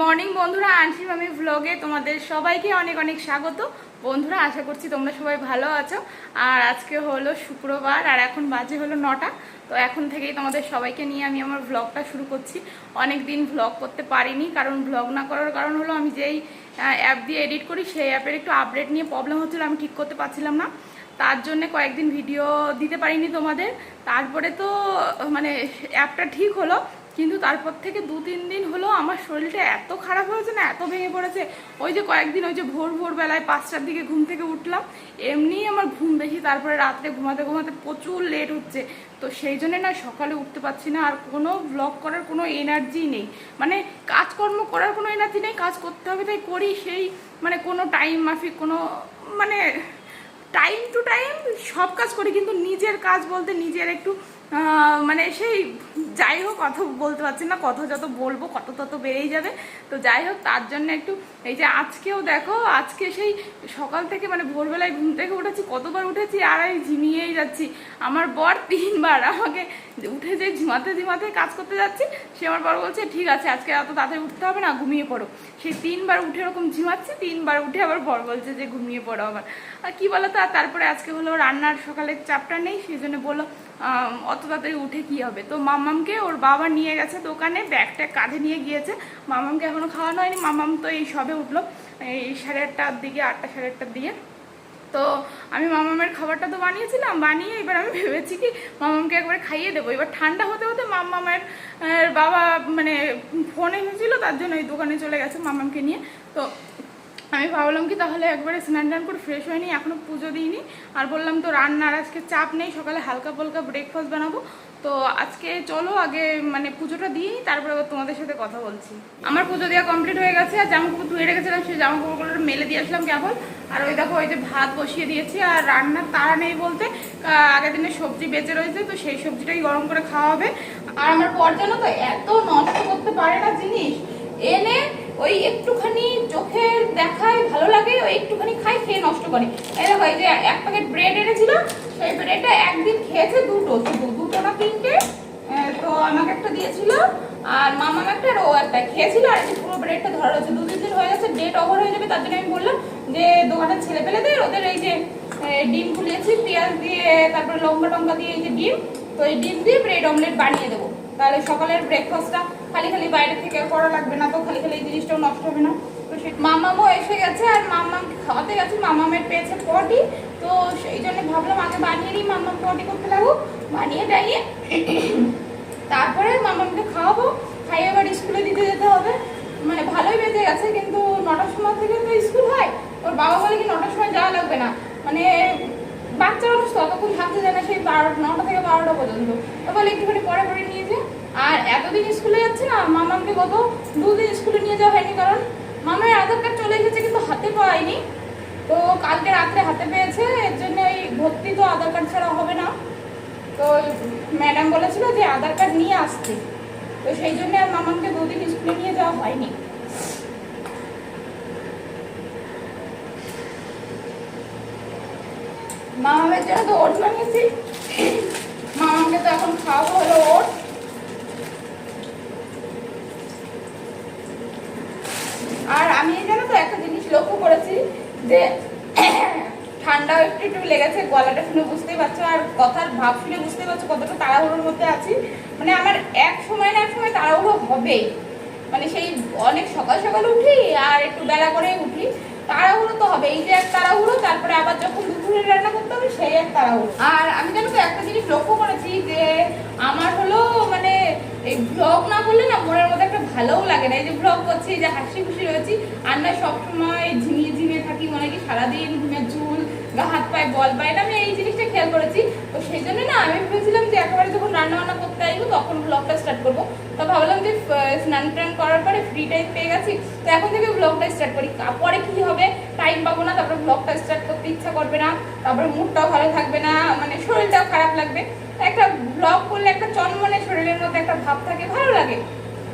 Morning বন্ধুরা আনসি মামি ভ্লগে তোমাদের সবাইকে অনেক অনেক স্বাগত। বন্ধুরা, আশা করছি তোমরা সবাই ভালো আছো। আর আজকে হলো শুক্রবার, আর এখন বাজে হলো নটা। তো এখন থেকেই তোমাদের সবাইকে নিয়ে আমি আমার ভ্লগটা শুরু করছি। অনেক দিন ভ্লগ করতে পারিনি, কারণ ভ্লগ না করার কারণ হলো আমি যেই অ্যাপ দিয়ে এডিট করি, সেই অ্যাপের একটু আপডেট নিয়ে প্রবলেম হচ্ছিল, আমি ঠিক করতে পারছিলাম না। তার জন্য কয়েকদিন ভিডিও দিতে পারিনি তোমাদের। তারপরে তো মানে অ্যাপটা ঠিক হলো। কিন্তু তারপর থেকে দু, তিন দিন হলো আমার শরীরটা এত খারাপ হয়েছে না, এত ভেঙে পড়েছে। ওই যে কয়েকদিন ওই যে ভোর ভোর বেলায় পাঁচটার দিকে ঘুম থেকে উঠলাম এমনিই আমার ঘুম বেশি, তারপরে রাত্রে ঘুমাতে ঘুমাতে প্রচুর লেট হচ্ছে। তো সেই জন্য না সকালে উঠতে পারছি না, আর কোনো ব্লগ করার কোনো এনার্জি নেই। মানে কাজকর্ম করার কোনো এনার্জি নেই, কাজ করতে হবে তাই করি সেই মানে কোনো টাইম মাফিক, কোনো মানে টাইম টু টাইম সব কাজ করি, কিন্তু নিজের কাজ বলতে নিজের একটু মানে সেই যাই হোক কথা বলতে পারছি না, কথা যত বলব কত তত বেড়েই যাবে। তো যাই হোক, তার জন্য একটু এই যে আজকেও দেখো, আজকে সেই সকাল থেকে মানে ভোরবেলায় ঘুম থেকে উঠেছি, কতবার উঠেছি আর আমি ঝিমিয়েই যাচ্ছি। আমার বর তিনবার আমাকে উঠে যে ঝিমাতে ঝিমাতে কাজ করতে যাচ্ছি, সে আমার বর বলছে, ঠিক আছে, আজকে এত তাড়াতাড়ি উঠতে হবে না, ঘুমিয়ে পড়ো। সেই তিনবার উঠে এরকম ঝিমাচ্ছি, তিনবার উঠে আবার বর বলছে যে, ঘুমিয়ে পড়ো আবার। আর কি বলো তো আর তারপরে আজকে হলো রান্নার সকালের চাপটা নেই, সেই জন্য বলল অত তাড়াতাড়ি উঠে কি হবে? তো মামামকে ওর বাবা নিয়ে গেছে দোকানে, ব্যাগটা কাঁধে নিয়ে গিয়েছে। মামামকে এখনও খাওয়ানো হয়নি, মামাম তো এই সবে উঠল। এই সাড়ে আটটার দিকে, আটটা, সাড়ে আটটার দিকে। তো আমি মামামের খাবারটা তো বানিয়েছিলাম, বানিয়ে এবার আমি ভেবেছি কি মামামকে একবার খাইয়ে দেবো। এবার ঠান্ডা হতে হতে মামামের বাবা মানে ফোন এসেছিল তার জন্য ওই দোকানে চলে গেছে মামামকে নিয়ে। তো আমি ভাবলাম কি তাহলে একবারে স্নান টান করে ফ্রেশ হয়নি এখনও পুজো দিইনি। আর বললাম তো রান্নার আজকে চাপ নেই, সকালে হালকা পালকা ব্রেকফাস্ট বানাবো। তো আজকে চলো আগে মানে পুজোটা দিই, তারপরে আবার তোমাদের সাথে কথা বলছি। আমার পুজো দেওয়া কমপ্লিট হয়ে গেছে, আর জামা কাপড় ধুয়ে রেখেছিলাম, সেই জামা কাপড়গুলো মেলে দিয়ে আসলাম কেবল। আর ওই দেখো, ওই যে ভাত বসিয়ে দিয়েছি, আর রান্নার তাড়া নেই বলতে। আগের দিনে সবজি বেঁচে রয়েছে, তো সেই সবজিটাই গরম করে খাওয়া হবে। আর আমার পর জানো তো এত নষ্ট করতে পারে না জিনিস। এনে ওই একটুখানি চোখের দেখায় ভালো লাগে, ওই একটুখানি খাই খেয়ে নষ্ট করে। এই দেখো, এই যে এক প্যাকেট ব্রেড এনেছিল, সেই ব্রেডটা একদিন খেয়েছে দুটো শুধু দুটো না তিনটে। তো আমাকে একটা দিয়েছিল, আর মামাম একটা ও একটা। খেয়েছিল, আর পুরো ব্রেডটা ধরা রয়েছে, দু তিন দিন হয়ে গেছে ডেট ওভার হয়ে যাবে, তার জন্য আমি বললাম যে দোকানের ছেলে পেলেদের ওদের এই যে ডিম ফুলিয়েছি, পেঁয়াজ দিয়ে, তারপরে লঙ্কা টঙ্কা দিয়ে এই যে ডিম, তো এই ডিম দিয়ে ব্রেড অমলেট বানিয়ে দেবো। তাহলে সকালের ব্রেকফাস্টটা খালি খালি বাইরে থেকে করা লাগবে না তো, খালি খালি এই জিনিসটাও নষ্ট হবে না। তো সে মামামও এসে গেছে আর মামামকে খাওয়াতে গেছে, মামামের পেয়েছে পটি। তো সেই জন্য ভাবলাম আগে বানিয়ে নিই, মামাম পটি করতে লাগবো বানিয়ে টাইয়ে তারপরে মামামকে খাওয়াবো। খাইয়ে আবার স্কুলে দিতে যেতে হবে। মানে ভালোই বেঁচে গেছে, কিন্তু নটার সময় থেকে তো স্কুল হয়। ওর বাবা বলে কি নটার সময় যাওয়া লাগবে না। মানে বাচ্চা মানুষ ততক্ষণ থাকতে যায় না, সেই বারো নটা থেকে বারোটা পর্যন্ত। বলে একটুখানি পরে পরে নিয়ে যে। আর এতদিন স্কুলে যাচ্ছে না, মামাকে গত দুদিন স্কুলে নিয়ে যাওয়া হয়নি কারণ মামার আধার কার্ড চলে এসেছে কিন্তু হাতে পায়নি তো কালকে রাত্রে হাতে পেয়েছে, এর জন্য এই ভর্তি তো আধার কার্ড ছাড়া হবে না। তো ম্যাডাম বলেছিল যে আধার কার্ড নিয়ে আসতে। তো সেই জন্য আর মামাকে দুদিন স্কুলে নিয়ে যাওয়া হয়নি। মামামের জন্য তো ওট বানিয়েছি মামাকে তো এখন খাওয়াবো, হলো ওট আর আমি জানো তো একটা জিনিস লক্ষ্য করেছি যে ঠান্ডা একটু একটু লেগেছে, গলাটা শুনে বুঝতেই পারছ, আর কথার ভাব শুনে বুঝতেই পারছ কতটা তাড়াহুড়োর মধ্যে আছি। মানে আমার এক সময় না এক সময় তাড়াহুড়ো হবেই। মানে সেই অনেক সকাল সকাল উঠি আর একটু বেলা করে উঠি। তাড়াহুড়ো তো হবে, এই যে এক তাড়াহুড়ো, তারপরে আবার যখন দুপুরে রান্না করতে হবে সেই এক তাড়াহুড়ো। আর আমি জানো তো একটা জিনিস লক্ষ্য করেছি যে আমার হলো মানে এই ব্লগ না করলে না মনের মধ্যে ভালোও লাগে না। এই যে ব্লগ করছি, এই যে হাসি খুশি রয়েছি আর না সবসময় ঝিমিয়ে ঝিমিয়ে থাকি, মনে কি সারাদিন ঘুমের ঝুল গা, হাত পায়ে বল পায় না আমি এই জিনিসটা খেয়াল করেছি। তো সেই জন্য না, আমি ভেবেছিলাম যে একেবারে যখন রান্না বান্না করতে আসব, তখন ব্লগটা স্টার্ট করব। তো ভাবলাম যে স্নান টান করার পরে ফ্রি টাইম পেয়ে গেছি। তো এখন থেকে ব্লগটা স্টার্ট করি। পরে কি হবে টাইম পাবো না, তারপরে ব্লগটা স্টার্ট করতে ইচ্ছা করবে না। তারপরে মুডটাও ভালো থাকবে না মানে শরীরটাও খারাপ লাগবে। একটা ব্লগ করলে একটা চনমনে শরীরের মধ্যে একটা ভাব থাকে, ভালো লাগে।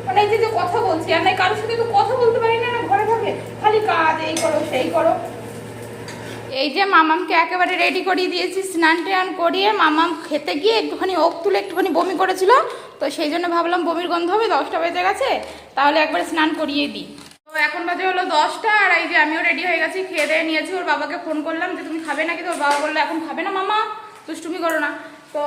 মানে এই যে কথা বলছি, আর নাই কারোর সাথে তো কথা বলতে পারি না না ঘরে থাকলে। খালি কাজ, এই করো, সেই করো। এই যে মামামকে একেবারে রেডি করিয়ে দিয়েছি, স্নান টান করিয়ে মামাম খেতে গিয়ে একটুখানি ওক তুলে একটুখানি বমি করেছিল, তো সেই জন্য ভাবলাম বমির গন্ধ হবে, দশটা বেজে গেছে, তাহলে একবার স্নান করিয়ে দিই। তো এখন বাজে হলো দশটা, আর এই যে আমিও রেডি হয়ে গেছি, খেয়ে দিয়ে নিয়েছি, ওর বাবাকে ফোন করলাম যে, তুমি খাবে নাকি? তো ওর বাবা বলল, এখন খাবে না মামা, দুষ্টুমি করো না। তো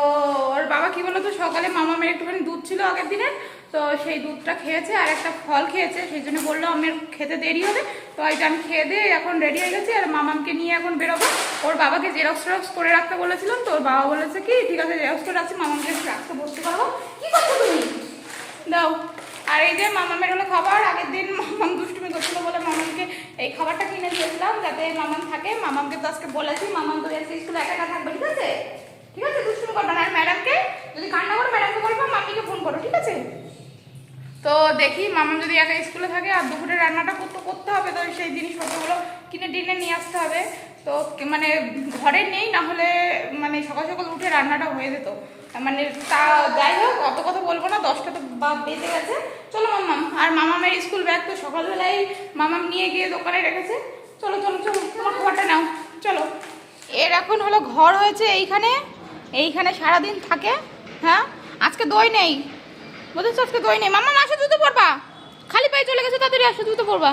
ওর বাবা কি বলল তো সকালে মামা মেয়ের একটুখানি দুধ ছিল আগের দিনের তো সেই দুধটা খেয়েছে আর একটা ফল খেয়েছে, সেই জন্য বলল আমার খেতে দেরি হবে, তো যে আমি খেয়ে দিয়ে এখন রেডি হয়ে গেছি আর মামামকে নিয়ে এখন বেরোবো। ওর বাবাকে জেরক্স টেরক্স করে রাখতে বলেছিলাম তো, ওর বাবা বলেছে কি, ঠিক আছে জেরক্স করে রাখছি, মামামকে রাখতে বসতে পারব। কি করছ তুমি? দাও। আর এই যে মামামের হলো খাবার, আগের দিন মামাম দুষ্টুমি করছিল বলে মামামকে এই খাবারটা কিনে দিয়েছিলাম, যাতে মামাম থাকে। মামামকে তো আজকে বলেছি, মামাম তো স্কুলে একা একা থাকবে, ঠিক আছে? ঠিক আছে? দুষ্টুমি করবে আর ম্যাডামকে যদি কান্না করো ম্যাডামকে বলব মাম্মিকে ফোন করো, ঠিক আছে? তো দেখি মামাম যদি একা স্কুলে থাকে আর দুপুরে রান্নাটা করতে করতে হবে তো সেই জিনিসপত্রগুলো কিনে টিনে নিয়ে আসতে হবে। তো মানে ঘরে নেই, না হলে মানে সকাল সকাল উঠে রান্নাটা হয়ে যেত। মানে তা যাই হোক, অত কথা বলব না, দশটা তো বা বেজে গেছে। চলো মামাম আর মামামের স্কুল ব্যাগ তো সকালবেলায় মামাম নিয়ে গিয়ে দোকানে রেখেছে। চলো চলো চলো, তোমার খাবারটা নাও। চলো। এর এখন হলো ঘর হয়েছে এইখানে। এইখানে সারাদিন থাকে হ্যাঁ? আজকে দই নেই। বুঝেছ আজকে দই নেই। মামা আসো জুতো পরবা খালি পায়ে চলে গেছে, তাড়াতাড়ি আসো জুতো পরবা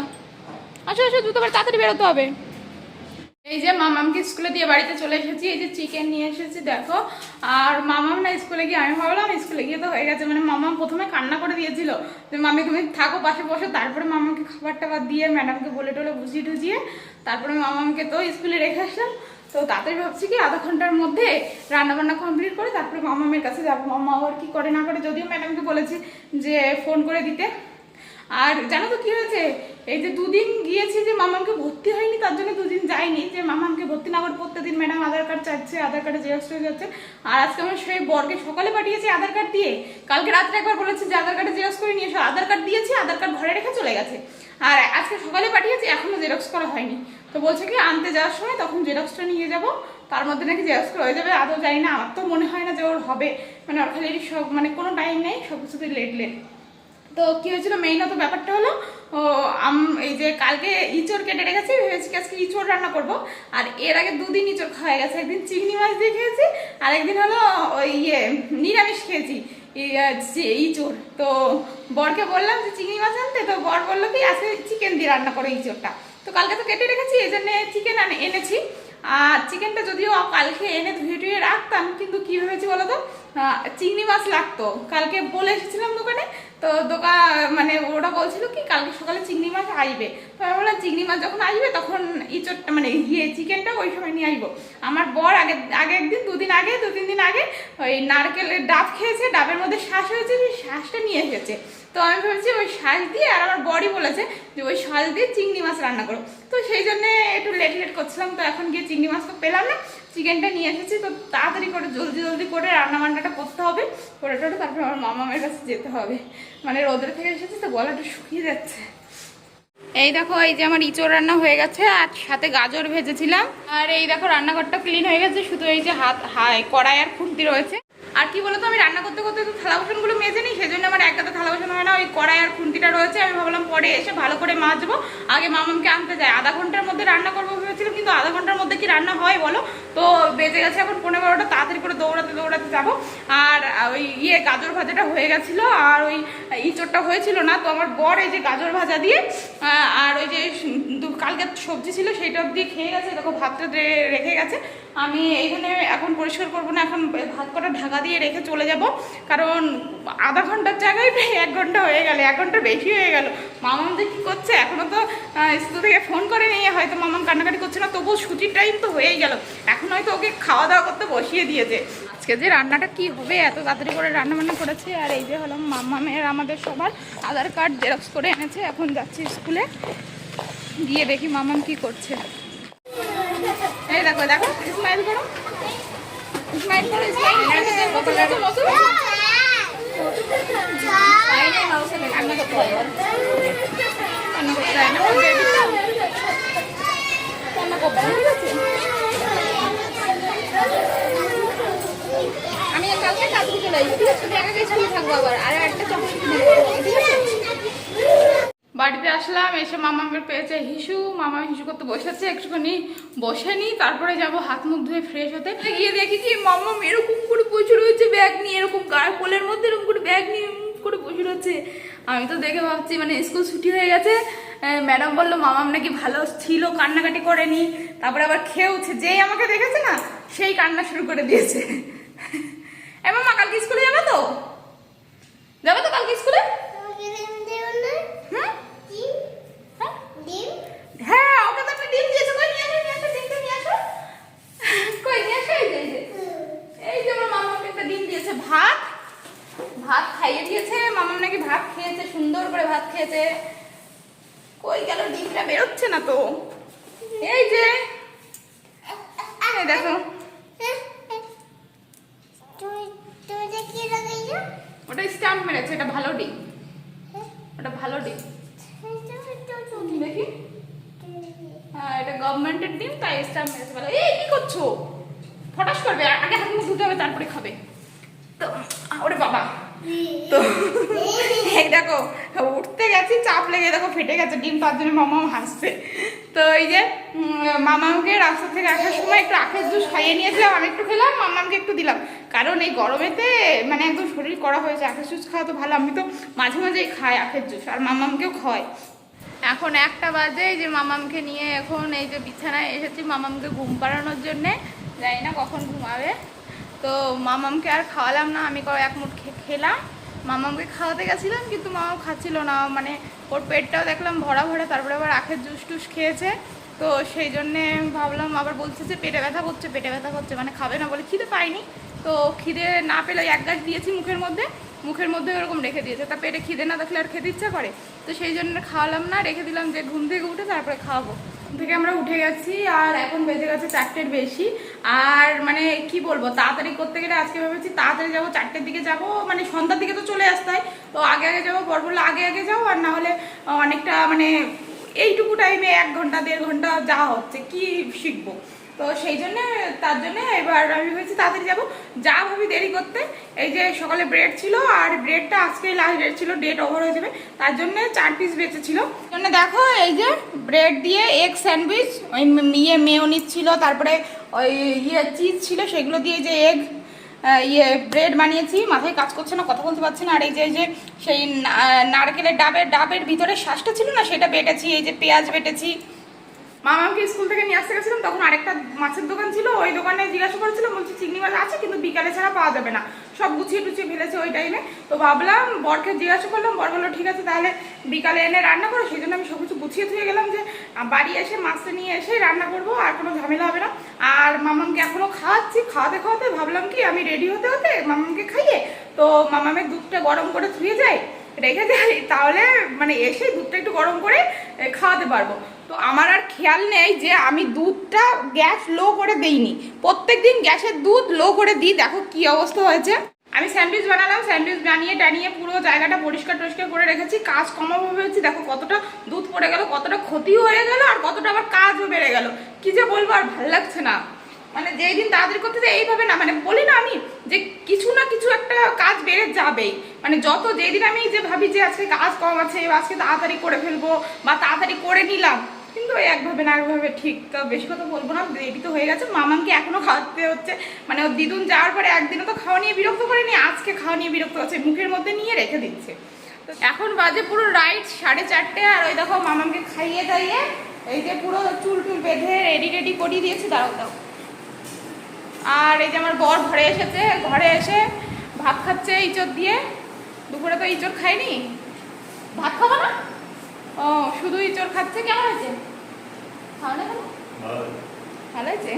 আসো আসো জুতো পরে তাড়াতাড়ি বেরোতে হবে। এই যে মামামকে স্কুলে দিয়ে বাড়িতে চলে এসেছি, এই যে চিকেন নিয়ে এসেছি, দেখো। আর মামাম না স্কুলে গিয়ে, আমি ভাবলাম স্কুলে গিয়ে তো হয়ে গেছে। মানে মামাম প্রথমে কান্না করে দিয়েছিল যে, মামি, তুমি থাকো, পাশে বসে। তারপরে মামাকে খাবার টাবার দিয়ে ম্যাডামকে বলে টলে বুঝিয়ে টুজিয়ে তারপরে মামামকে তো স্কুলে রেখে আসলাম। তো তাড়াতাড়ি ভাবছি কি আধা ঘণ্টার মধ্যে রান্না বান্না কমপ্লিট করে তারপরে মামামের কাছে যাব। মামা আবার কি করে না করে, যদিও ম্যাডামকে বলেছি যে ফোন করে দিতে। আর জানো তো কী হয়েছে? এই যে দুদিন গিয়েছি যে মামামকে ভর্তি হয়নি, তার জন্য দুদিন যাইনি। যে মামামকে ভর্তি না করে প্রত্যেকদিন ম্যাডাম আধার কার্ড চাচ্ছে আধার কার্ডে জেরক্স হয়ে যাচ্ছে। আর আজকে আমার সেই বরকে সকালে পাঠিয়েছি আধার কার্ড দিয়ে। কালকে রাত্রে একবার বলেছি যে আধার কার্ডে জেরক্স করে নিয়ে এসো। আধার কার্ড দিয়েছি, আধার কার্ড ঘরে রেখে চলে গেছে। আর আজকে সকালে পাঠিয়েছি এখনও জেরক্স করা হয়নি। তো বলছে কি, আনতে যাওয়ার সময় তখন জেরক্সটা নিয়ে যাব, তার মধ্যে নাকি জেরক্স হয়ে যাবে, আদৌ জানি না, আমার তো মনে হয় না যে ওর হবে। মানে ওর খালি সব মানে কোনো টাইম নেই, সব কিছুতে লেট লেট তো কি হয়েছিল মেইনত ব্যাপারটা হলো, ও, আম, এই যে কালকে ইঁচড় কেটে রেখেছি, ভেবেছি কি আজকে ইঁচড় রান্না করব। আর এর আগে দুদিন ইঁচড় খাওয়া গেছে, একদিন চিংড়ি মাছ দিয়ে খেয়েছি, আর একদিন হলো ওই ইয়ে নিরামিষ খেয়েছি ইঁচড়। তো বরকে বললাম যে, চিংড়ি মাছ আনতে? তো বর বলল কি, আজকে চিকেন দিয়ে রান্না করে ইঁচড়টা। তো কালকে তো কেটে রেখেছি এই জন্যে চিকেন এনেছি। আর চিকেনটা যদিও কালকে এনে ধুয়ে টুয়ে রাখতাম, কিন্তু কি ভেবেছি বলো তো চিংড়ি মাছ লাগতো। কালকে বলে এসেছিলাম দোকানে, তো দোকান মানে ওরা বলছিল কি, কালকে সকালে চিংড়ি মাছ আসবে। তো আমি বললাম, চিংড়ি মাছ যখন আসবে, তখন ইঁচড়টা মানে ইয়ে চিকেনটা ওই সময় নিয়ে আসব। আমার বর আগে আগে একদিন, দুদিন আগে দু তিন দিন আগে ওই নারকেলের ডাব খেয়েছে, ডাবের মধ্যে শ্বাস হয়েছে, সেই শ্বাসটা নিয়ে এসেছে। তো আমি ভেবেছি ওই শ্বাস দিয়ে আর আমার বডি বলেছে যে ওই শ্বাস দিয়ে চিংড়ি মাছ রান্না করো। তো সেই জন্য একটু লেট লেট করছিলাম, তো এখন গিয়ে চিংড়ি মাছ তো পেলাম না। চিকেনটা নিয়ে এসেছি, তো তাড়াতাড়ি করে জলদি জলদি করে রান্না বান্নাটা করতে হবে। করে টোরে তারপরে আমার মামামের কাছে যেতে হবে। মানে রোদের থেকে এসেছি, তো গলাটা শুকিয়ে যাচ্ছে। এই দেখো, এই যে আমার ইঁচড় রান্না হয়ে গেছে, আর সাথে গাজর ভেজেছিলাম। আর এই দেখো, রান্নাঘরটা ক্লিন হয়ে গেছে, শুধু এই যে হাত হাই কড়াই আর খুন্তি রয়েছে। আর কি বলতো, আমি রান্না করতে করতে তো থালা বাসনগুলো মেজে নিই, সেজন্য আমার একটাতে থালা বাসন হয় না, ওই কড়াই আর খুন্তিটা রয়েছে, আমি ভাবলাম পরে এসে ভালো করে মাজবো। আগে মামামকে আনতে যায় আধা ঘণ্টার মধ্যে রান্না করব ভেবেছিলাম, কিন্তু আধা ঘণ্টার মধ্যে কি রান্না হয় বলো? তো বেজে গেছে এখন পনেরো বারোটা, তাড়াতাড়ি করে দৌড়াতে দৌড়াতে যাব। আর ওই ইয়ে গাজর ভাজাটা হয়ে গেছিল, আর ওই ইঁচড়টা হয়েছিল না, তো আমার বর এই যে গাজর ভাজা দিয়ে আর ওই যে কালকে সবজি ছিল সেইটা অবধি খেয়ে গেছে, দেখো ভাতটা রেখে গেছে। আমি এইখানে এখন পরিষ্কার করব না, এখন ভাত কটা ঢাকা দিয়ে রেখে চলে যাব। কারণ আধা ঘণ্টার জায়গায় প্রায় এক ঘণ্টা হয়ে গেল, এক ঘণ্টা বেশি হয়ে গেল। মামাম যে কী করছে এখনও তো স্কুল থেকে ফোন করে নিয়ে হয়তো মামাম কান্নাকাটি করছে না, তবুও ছুটির টাইম তো হয়েই গেল। এখন হয়তো ওকে খাওয়া দাওয়া করতে বসিয়ে দিয়েছে। আজকে যে রান্নাটা কি হবে, এত তাড়াতাড়ি করে রান্না বান্না করেছে, আর এই যে হলো মামামের আমাদের সবার আধার কার্ড জেরক্স করে এনেছে, এখন যাচ্ছি স্কুলে। গিয়ে দেখি মামাম কি করছে। এই দেখো দেখো স্মাইল করো। স্মাইল করো হয়। হয়। আমি কালকে কালকে চলে আসব ঠিক আছে থাকব আবার। আর একটা চকলেট ঠিক আছে? বাড়িতে আসলাম এসে মামামের পেয়েছে হিসু। মামা হিসু করতে বসেছে একটুখানি বসে নি তারপরে যাব হাত মুখ ধুয়ে ফ্রেশ হতে। গিয়ে দেখি কি মাম্মাম এরকম করে বসে রয়েছে ব্যাগ নিয়ে এরকম গায়ে কোলের মধ্যে এরকম করে ব্যাগ নিয়ে করে বসে রয়েছে। আমি তো দেখে ভাবছি মানে স্কুল ছুটি হয়ে গেছে ম্যাডাম বলল মামাম নাকি ভালো ছিল কান্নাকাটি করেনি। তারপরে আবার খেয়েওছে যেই আমাকে দেখেছে না সেই কান্না শুরু করে দিয়েছে। এ মামা কালকে স্কুলে যাবে তো? যাবে তো কালকে স্কুলে তোমাকে ডিম দেব না। হুম? ডিম হ্যাঁ? হ্যাঁ ওকে তো একটা ডিম কই ডিমটা নিয়ে এই যে মামাকে একটা ডিম ভাত। ভাত খাইয়ে দিয়েছে। নাকি ভাত খেয়েছে, সুন্দর করে ভাত খেয়েছে। কই গেল, ডিমটা বেরোচ্ছে না তো? এই যে। দেখো তুমি তুমি যে কি লাগাইছো ওটা স্ট্যাম্প মেরেছে এটা ভালো ডিম ওটা ভালো ডিম দেখি হ্যাঁ এটা গভর্নমেন্টের ডিম তাই স্ট্যাম্প মেরেছে ভালো এই কি করছ? ফটাস করবে আগে হাত মুখ ধুতে হবে, তারপরে খাবে। তো, ওরে বাবা। তো, এই দেখো, উঠতে গেছি, চাপ লেগে দেখো ফেটে গেছে, ডিম তার জন্য মামাম হাসছে। তো এই যে মামামকে রাস্তা থেকে আসার সময় একটু আখের জুস খাইয়ে নিয়েছিলাম, আমি একটু খেলাম মামামকে একটু দিলাম। কারণ এই গরমেতে মানে একদম শরীর করা হয়েছে, আখের জুস খাওয়া তো ভালো, আমি তো মাঝে মাঝেই খাই আখের জুস, আর মামামকেও খাওয়াই। এখন একটা বাজে যে মামামকে নিয়ে এখন এই যে বিছানায় এসেছি মামামকে ঘুম পাড়ানোর জন্যে। জানি না কখন ঘুমাবে। তো মামামকে আর খাওয়ালাম না, আমি এক মুঠ খেলাম। মামামকে খাওয়াতে গেছিলাম, কিন্তু মামাম খাচ্ছিল না। মানে ওর পেটটাও দেখলাম ভরা ভরা, তারপরে আবার আখের জুস টুস খেয়েছে। তো সেই জন্যে ভাবলাম, আবার বলছে যে পেটে ব্যথা করছে, পেটে ব্যথা করছে। মানে খাবে না বলে খিদে পাইনি। তো খিদে না পেলে এক গাছ দিয়েছি মুখের মধ্যে। মুখের মধ্যে ওরকম রেখে দিয়েছে। তা পেটে খিদে না থাকলে আর খেতে ইচ্ছা করে। তো সেই জন্য খাওয়ালাম না, রেখে দিলাম যে ঘুম থেকে উঠে তারপরে খাওয়াবো। থেকে আমরা উঠে গেছি আর এখন বেজে গেছে চারটের বেশি। আর মানে কি বলব, তাড়াতাড়ি করতে গেলে আজকে ভেবেছি তাড়াতাড়ি যাব, চারটের দিকে যাব। মানে সন্ধ্যার দিকে তো চলে আসতে হয়। তো আগে আগে যাব, পর বলল আগে আগে যাও আর না হলে অনেকটা মানে এইটুকু টাইমে এক ঘণ্টা, দেড় ঘণ্টা যাওয়া হচ্ছে, কি শিখব? তো সেই জন্য, তার জন্য এবার আমি ভেবেছি তাড়াতাড়ি যাব। যা ভাবি দেরি করতে, এই যে সকালে ব্রেড ছিল আর ব্রেডটা আজকেই লাস্ট ডেট ছিল ডেট ওভার হয়ে যাবে। তার জন্য চার পিস বেঁচেছিল। জন্য দেখো, এই যে ব্রেড দিয়ে এগ স্যান্ডউইচ ওই ইয়ে মেয়নিজ ছিল, তারপরে ওই ইয়ে চিজ ছিল, সেগুলো দিয়ে যে এগ ইয়ে ব্রেড বানিয়েছি। মাথায় কাজ করছে না, কথা বলতে পারছে না। আর এই যে এই যে সেই নারকেলের ডাবের ডাবের ভিতরে শ্বাসটা ছিল না, সেটা বেটেছি, এই যে পেঁয়াজ বেটেছি। মামাকে স্কুল থেকে নিয়ে আসতে গেছিলাম, তখন আরেকটা মাছের দোকান ছিল, ওই দোকানে জিজ্ঞাসা করেছিলাম বলছি চিংড়ি মাছ আছে, কিন্তু বিকালে ছাড়া পাওয়া যাবে না। সব গুছিয়ে টুছিয়ে ফেলেছে ওই টাইমে তো ভাবলাম, বরকে জিজ্ঞাসা করলাম, বর বলল, ঠিক আছে, তাহলে বিকালে এনে রান্না করো। সেই জন্য আমি সব কিছু গুছিয়ে থুয়ে গেলাম যে বাড়ি এসে মাছটা নিয়ে এসে রান্না করব, আর কোনো ঝামেলা হবে না। আর মামামকে এখনও খাওয়াচ্ছি, খাওয়াতে খাওয়াতে ভাবলাম কি, আমি রেডি হতে হতে মামামকে খাইয়ে, তো মামামের দুধটা গরম করে ধুয়ে যাই, রেখে যাই, তাহলে মানে এসে দুধটা একটু গরম করে খাওয়াতে পারব। আমার আর খেয়াল নেই যে আমি দুধটা গ্যাস লো করে দেইনি। প্রত্যেকদিন গ্যাসের দুধ লো করে দিই। দেখো কি অবস্থা হয়েছে। আমি স্যান্ডউইচ বানালাম, স্যান্ডউইচ বানিয়ে টানিয়ে পুরো জায়গাটা পরিষ্কার টরিষ্কার করে রেখেছি। কাজ কমাবো ভেবেছি। দেখো কতটা দুধ পড়ে গেল, কতটা ক্ষতি হয়ে গেল আর কতটা আবার কাজও বেড়ে গেল। কি যে বলব আর ভালো লাগছে না। মানে যেই দিন তাড়াতাড়ি করতে যাই, এইভাবে না। মানে বলি না আমি যে কিছু না কিছু একটা কাজ বেড়ে যাবেই। মানে যত যেদিন আমি যে ভাবি যে আজকে কাজ কম আছে, আজকে তাড়াতাড়ি করে ফেলব বা তাড়াতাড়ি করে নিলাম কিন্তু ওই একভাবে না একভাবে ঠিক তো বেশি কথা বলব না দেরি তো হয়ে গেছে। মামাকে এখনও খাওয়াতে হচ্ছে। মানে ওর দিদুন যাওয়ার পরে একদিনও তো খাওয়া নিয়ে বিরক্ত করেনি, আজকে খাওয়া নিয়ে বিরক্ত হচ্ছে মুখের মধ্যে নিয়ে রেখে দিচ্ছে। তো এখন বাজে পুরো রাইট সাড়ে চারটে, আর ওই দেখো মামাকে খাইয়ে দাইয়ে এই যে পুরো চুল টুল বেঁধে রেডি রেডি করিয়ে দিয়েছে, দাঁড়াও দাও আর এই যে আমার বর ঘরে এসেছে, ঘরে এসে ভাত খাচ্ছে ইঁচড় দিয়ে। দুপুরে তো ইঁচড় খাইনি ভাত খাব না? খাচ্ছে কেমন না ভালো। হয়েছে?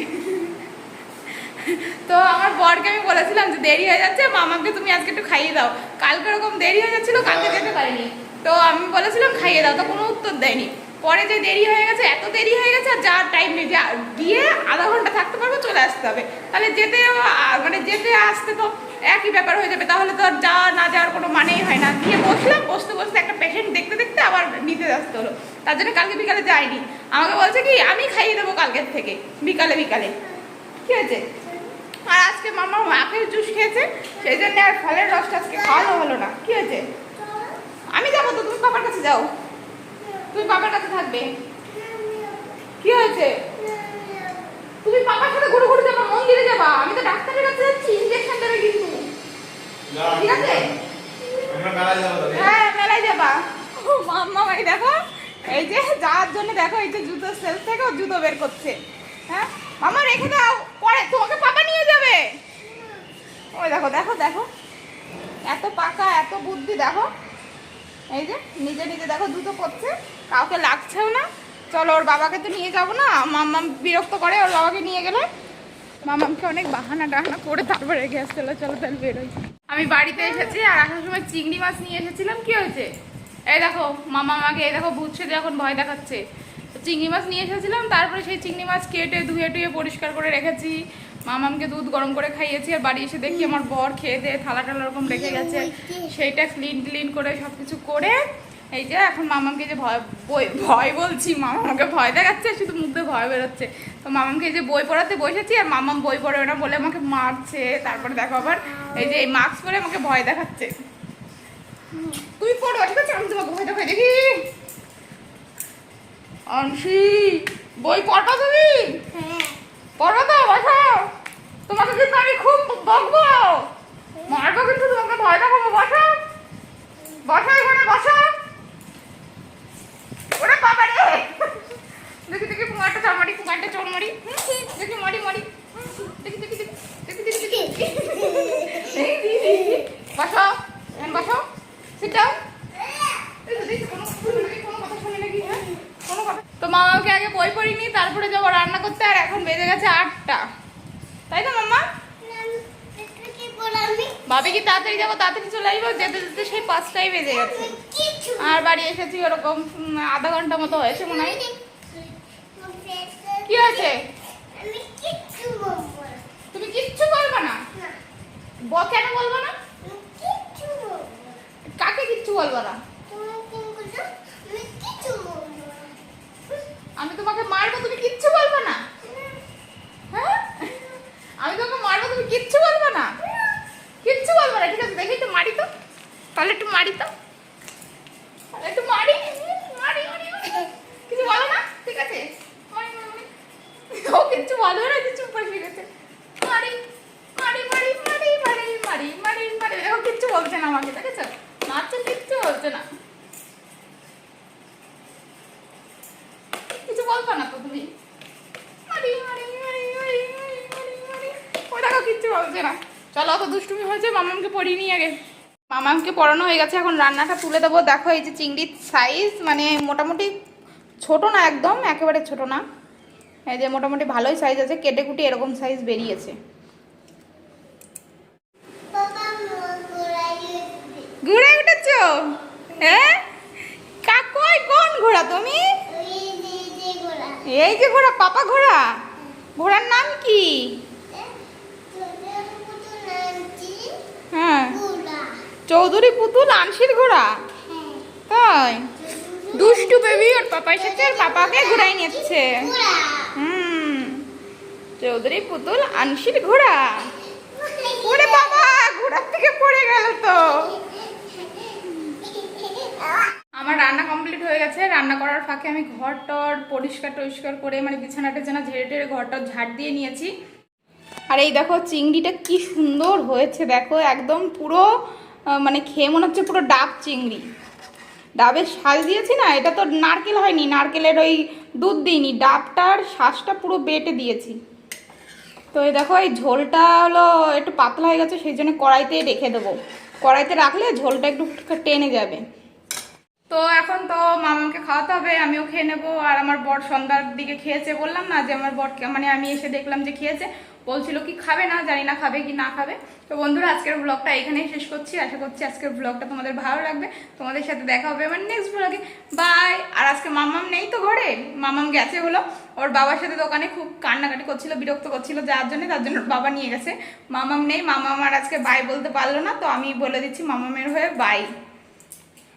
তো আমার বরকে আমি বলেছিলাম যে দেরি হয়ে যাচ্ছে মামাকে তুমি আজকে একটু খাইয়ে দাও। কালকে ওরকম দেরি হয়ে যাচ্ছিল কালকে যেতে পারিনি। তো আমি বলেছিলাম খাইয়ে দাও তো কোনো উত্তর দেয়নি। পরে যে দেরি হয়ে গেছে এত দেরি হয়ে গেছে আর যাওয়ার টাইম নেই যা গিয়ে আধা ঘণ্টা থাকতে পারব চলে আসতে হবে। তাহলে যেতে মানে যেতে আসতে তো একই ব্যাপার হয়ে যাবে, তাহলে তো আর যাওয়া না যাওয়ার কোনো মানেই হয় না। গিয়ে বসলাম, বসতে বসতে একটা পেশেন্ট দেখতে দেখতে আবার নিতে আসতে হলো। তার জন্য কালকে বিকালে যায়নি। আমাকে বলছে কি, আমি খাইয়ে দেবো কালকের থেকে, বিকালে বিকালে। কি হয়েছে? আর আজকে মামা আখের জুস খেয়েছে, সেই জন্য আর ফলের রসটা আজকে খাওয়ানো হলো না। কি হয়েছে? আমি যাব তো, তুমি বাবার কাছে যাও। তুমি বাবার কাছে থাকবে। কি হয়েছে? তুমি বাবার সাথে ঘুরে ঘুরে যাবা, মন্দিরে যাবা। আমি তো ডাক্তারের কাছে যাচ্ছি ইঞ্জেকশন দেবে কিন্তু। হ্যাঁ যাবা। মাম্মা ভাই, দেখো, এই যে জন্য দেখো, এই যে জুতো জুতো বের করছে। হ্যাঁ? পরে তোমাকে নিয়ে যাবে। দেখো দেখো দেখো। এত পাকা, এত বুদ্ধি, দেখো। এই যে, নিজে নিজে দেখো জুতো পরছে। কাউকে লাগছেও না। চলো, ওর বাবাকে তো নিয়ে যাব না। মাম্মাম বিরক্ত করে ওর বাবাকে নিয়ে গেলে। মামামকে অনেক বাহানা টাহানা করে তারপরে রেখে আসছিল চলো, তাহলে বেরোই। আমি বাড়িতে এসেছি আর আসার সময় চিংড়ি মাছ নিয়ে এসেছিলাম কি হয়েছে? এই দেখো মামা আমাকে এই দেখো বুঝছে যে এখন ভয় দেখাচ্ছে। চিংড়ি মাছ নিয়ে এসেছিলাম তারপরে সেই চিংড়ি মাছ কেটে ধুয়ে টুয়ে পরিষ্কার করে রেখেছি। মামামকে দুধ গরম করে খাইয়েছি আর বাড়ি এসে দেখি আমার বর খেয়ে দিয়ে থালা টালা ওরকম রেখে গেছে। সেইটা ক্লিন ক্লিন করে সব কিছু করে এই যে এখন মামামকে যে ভয় বই ভয় বলছি মামা আমাকে ভয় দেখাচ্ছে, শুধু মুখ দিয়ে ভয় বেরোচ্ছে। তো মামামকে যে বই পড়াতে বসেছি, আর মামাম বই পড়বে না বলে আমাকে মারছে, তারপরে দেখো আবার এই যে এই মাস্ক পরে আমাকে ভয় দেখাচ্ছে। তুই পড়ো, ঠিক আছে? আমি তোমাকে ভয় দেখাই, দেখি। অংশী, বই পড়বা তুমি? হ্যাঁ পড়ো তো, বসো। তোমাকে কিন্তু আমি খুব বকবো। মারবো কিন্তু, তোমাকে ভয় দেখাবো, বসো। বসো এখানে, বসো। ওরে বাবা রে। দেখি দেখি পুমাটা চড়মারি পুমাটা চড়মারি দেখি মরি মরি। দেখি দেখি দেখি দেখি দেখি দেখি। বসো বসো। সিট ডাউন তো হ্যাঁ? মামাকে আগে বই পড়িনি তারপরে যাব রান্না করতে আর এখন বেজে গেছে আটটা। তাই তো মামা ভাবি কি তাড়াতাড়ি যাব তাড়াতাড়ি চলে আসব? যেতে যেতে সেই পাঁচটাই বেজে গেছে। আর বাড়ি এসেছি ওরকম আধা ঘণ্টা মতো হয়েছে মনে হয়। কি হয়েছে? তুমি কিচ্ছু বলবে না? কেন বলব না। কাকে কিচ্ছু বলব না? দুষ্টুমি হয়েছে মামামকে পড়িয়ে নিয়ে আগে। মামামকে পড়ানো হয়ে গেছে এখন রান্নাটা তুলে দেবো। দেখো এই যে চিংড়ির সাইজ মানে মোটামুটি ছোট না একদম একেবারে ছোট না। এই যে মোটামুটি ভালোই সাইজ আছে কেটে কুটে এরকম সাইজ বেরিয়েছে। ঘুরে উঠেছো? হ্যাঁ কাকই কোন ঘোড়া তুমি? এই যে ঘোড়া পাপা ঘোড়া? ঘোড়ার নাম কি? হ্যাঁ। চৌধুরী পুতুল আনসির ঘোড়া। হ্যাঁ। তাই? দুষ্টু বেবি ওর পাপা এসেছে আর পাপাকে ঘোড়াই নিচ্ছে। হুম। চৌধুরী পুতুল আনসির ঘোড়া। ওরে বাবা ঘোড়ার থেকে পড়ে গেল তো। আমার রান্না কমপ্লিট হয়ে গেছে। রান্না করার ফাঁকে আমি ঘর টর পরিষ্কার টরিষ্কার করে মানে বিছানা টেছানা ঝেড়ে টেড়ে ঘরটা ঝাড় দিয়ে নিয়েছি। আর এই দেখো চিংড়িটা কি সুন্দর হয়েছে, দেখো একদম পুরো মানে খেয়ে মনে হচ্ছে পুরো ডাব চিংড়ি। ডাবের শাল দিয়েছি না, এটা তো নারকেল হয়নি, নারকেলের ওই দুধ দিইনি, ডাবটার শ্বাসটা পুরো বেটে দিয়েছি। তো এই দেখো, এই ঝোলটা হলো একটু পাতলা হয়ে গেছে, সেই জন্য কড়াইতে রেখে দেবো। কড়াইতে রাখলে ঝোলটা একটু টেনে যাবে। তো এখন তো মামাকে খাওয়াতে হবে, আমিও খেয়ে নেব, আর আমার বর সন্ধ্যার দিকে খেয়েছে, বললাম না যে আমার বর মানে আমি এসে দেখলাম যে খেয়েছে বলছিল কি খাবে না, জানি না খাবে কি না খাবে। তো বন্ধুরা, আজকের ব্লগটা এখানেই শেষ করছি। আশা করছি আজকের ব্লগটা তোমাদের ভালো লাগবে। তোমাদের সাথে দেখা হবে আমার নেক্সট ব্লগে বাই আর আজকে মামাম নেই তো ঘরে। মামাম গেছে হলো। ওর বাবার সাথে দোকানে খুব কান্নাকাটি করছিল, বিরক্ত করছিল, যার জন্য তার জন্য বাবা নিয়ে গেছে। মামাম নেই। মামাম আর আজকে বাই বলতে পারল না। তো আমি বলে দিচ্ছি মামামের হয়ে বাই